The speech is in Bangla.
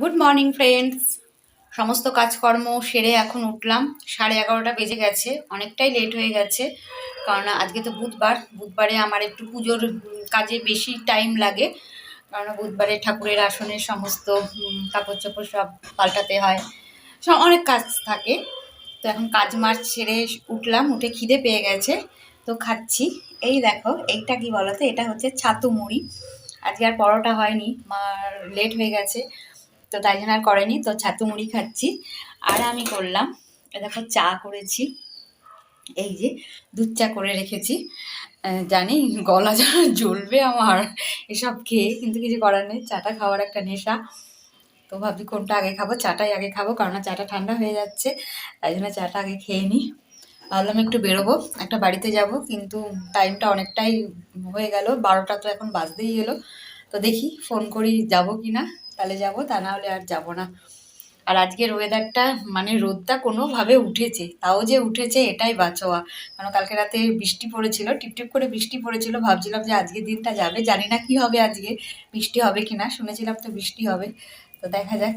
গুড মর্নিং ফ্রেন্ডস সমস্ত কাজকর্ম সেরে এখন উঠলাম। সাড়ে এগারোটা বেজে গেছে, অনেকটাই লেট হয়ে গেছে, কারণ আজকে তো বুধবার। বুধবারে আমার একটু পুজোর কাজে বেশি টাইম লাগে, কারণ বুধবারে ঠাকুরের আসনের সমস্ত কাপড় চোপড় সব পাল্টাতে হয়। সব অনেক কাজ থাকে। তো এখন কাজ মার্চ ছেড়ে উঠলাম, উঠে খিদে পেয়ে গেছে, তো খাচ্ছি। এই দেখো, এইটা কি বলতো? এটা হচ্ছে ছাতু মুড়ি আজকে আর পরোটা হয়নি মার লেট হয়ে গেছে। তো তাই জন্য আর করেনি, তো ছাতু মুড়ি খাচ্ছি। আর আমি করলাম দেখো চা করেছি, এই যে দুধ চা করে রেখেছি। জানি গলা যেন জ্বলবে আমার, এসব খেয়ে, কিন্তু কিছু করার নেই, চাটা খাওয়ার একটা নেশা। তো ভাবি কোনটা আগে খাব, চাটাই আগে খাব, কারণ চাটা ঠান্ডা হয়ে যাচ্ছে, তাই জন্য চাটা আগে খেয়ে নিই। ভাবলাম একটু বেরোবো, একটা বাড়িতে যাব, কিন্তু টাইমটা অনেকটাই হয়ে গেল, বারোটা তো এখন বাজতেই এলো। তো দেখি ফোন করি যাব কি না তাহলে যাব, তা না হলে আর যাব না। আর আজকের ওয়েদারটা মানে রোদটা কোনোভাবে উঠেছে, তাও যে উঠেছে এটাই বাঁচোয়া। কারণ কালকে রাতে বৃষ্টি পড়েছিল, টিপটিপ করে বৃষ্টি পড়েছিল, ভাবছিলাম যে আজকে দিনটা যাবে, জানি না কি হবে আজকে, বৃষ্টি হবে কি না শুনেছিলাম তো বৃষ্টি হবে, তো দেখা যাক।